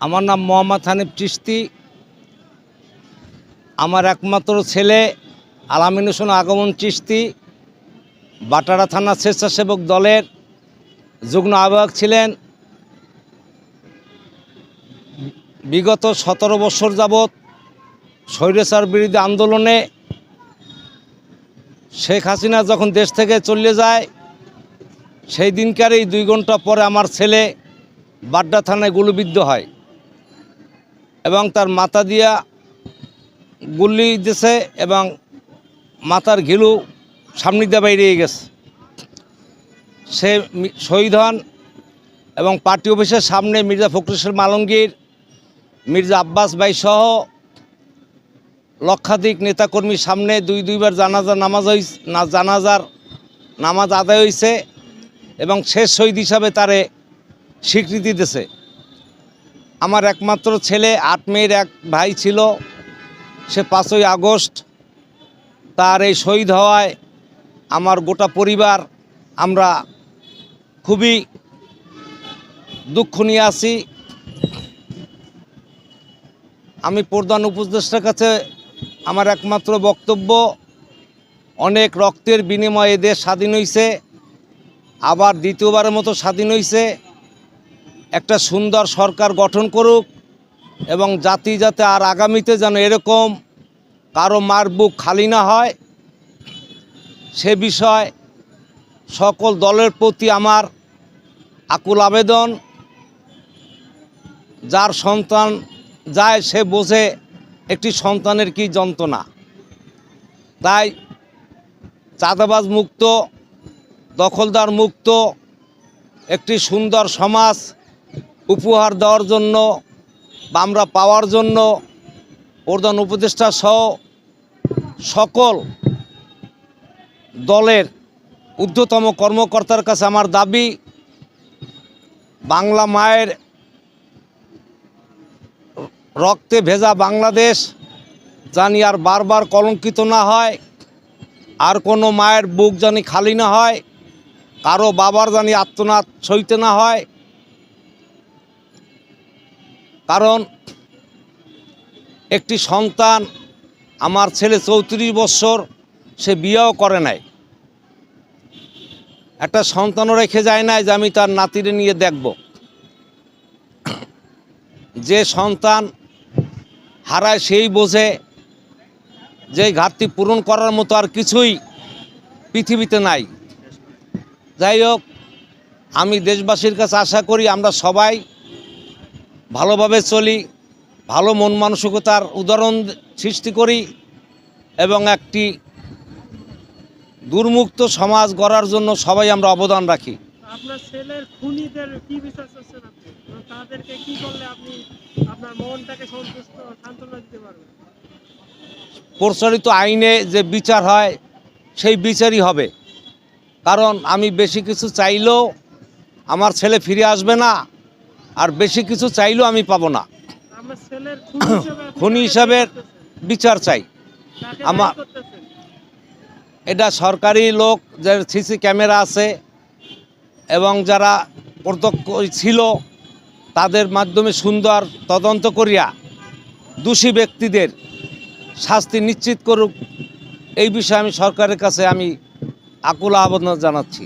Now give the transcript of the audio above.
আমার নাম মোহাম্মদ হানিফ চিস্তি আমার একমাত্র ছেলে আলামিন হোসেন আগমন চিস্তি বাটারা থানা স্বেচ্ছাসেবক দলের যুগ্ম আহ্বায়ক ছিলেন। বিগত সতেরো বছর যাবৎ স্বৈরাচার বিরোধী আন্দোলনে শেখ হাসিনা যখন দেশ থেকে চলে যায়, সেই দিনকারই দুই ঘণ্টা পরে আমার ছেলে বাড্ডা থানায় গুলিবিদ্ধ হয়। এবং তার মাথা দিয়া গুলি দিছে এবং মাথার ঘিলু সামনে দিয়ে বাইরে গেছে। সে শহীদ হন এবং পার্টি অফিসের সামনে মির্জা ফখরুল মালঙ্গীর মির্জা আব্বাস ভাই সহ লক্ষাধিক নেতাকর্মীর সামনে দুই, দুইবার জানাজা নামাজ না, জানাজার নামাজ আদায় হয়েছে এবং শেষ শহীদ হিসাবে তারে স্বীকৃতি দিয়েছে আমার একমাত্র ছেলে, আট মেয়ের এক ভাই ছিল। সে পাঁচই আগস্ট, তার এই শহীদ হওয়ায় আমার গোটা পরিবার, আমরা খুবই দুঃখ নিয়ে আছি। আমি প্রধান উপদেষ্টার কাছে আমার একমাত্র বক্তব্য, অনেক রক্তের বিনিময়ে দেশ স্বাধীন হয়েছে আবার দ্বিতীয়বারের মতো স্বাধীন হয়েছে একটা সুন্দর সরকার গঠন করুক এবং জাতি যাতে আর আগামীতে যেন এরকম কারও মার বুক খালি না হয়, সে বিষয় সকল দলের প্রতি আমার আকুল আবেদন। যার সন্তান যায় সে বোঝে একটি সন্তানের কি যন্ত্রণা। তাই চাঁদাবাজ মুক্ত, দখলদার মুক্ত, একটি সুন্দর সমাজ উপহার দেওয়ার জন্য বা আমরা পাওয়ার জন্য প্রধান উপদেষ্টা সহ সকল দলের ঊর্ধ্বতম কর্মকর্তার কাছে আমার দাবি, বাংলা মায়ের রক্তে ভেজা বাংলাদেশ জানি আর বারবার কলঙ্কিত না হয়, আর কোনো মায়ের বুক জানি খালি না হয়, কারও বাবার জানি আত্মনাদ সইতে না হয়। কারণ একটি সন্তান আমার ছেলে চৌত্রিশ বছর, সে বিয়েও করে নাই। একটা সন্তানও রেখে যায় নাই যে আমি তার নাতিরে নিয়ে দেখব। যে সন্তান হারায় সেই বোঝে যে ঘাটতি পূরণ করার মতো আর কিছুই পৃথিবীতে নাই। যাই হোক, আমি দেশবাসীর কাছে আশা করি আমরা সবাই ভালোভাবে চলি ভালো মন মানসিকতার উদাহরণ সৃষ্টি করি এবং একটি দুর্মুক্ত সমাজ গড়ার জন্য সবাই আমরা অবদান রাখি। আপনার ছেলের খুনিদের কি বিচার চাচ্ছেন আপনি? তাদেরকে কি করলে আপনি আপনার মনটাকে সন্তুষ্ট সান্ত্বনা দিতে পারবেন? প্রচলিত আইনে যে বিচার হয় সেই বিচারই হবে। কারণ আমি বেশি কিছু চাইলেও আমার ছেলে ফিরে আসবে না। আর বেশি কিছু চাইলেও আমি পাবো না। খুনি হিসাবে বিচার চাই। আমার- এটা সরকারি লোক যার সিসি ক্যামেরা আছে এবং যারা প্রত্যক্ষ ছিল তাদের মাধ্যমে সুন্দর তদন্ত করিয়া দোষী ব্যক্তিদের শাস্তি নিশ্চিত করুক। এই বিষয়ে আমি সরকারের কাছে আমি আকুল আবেদন জানাচ্ছি।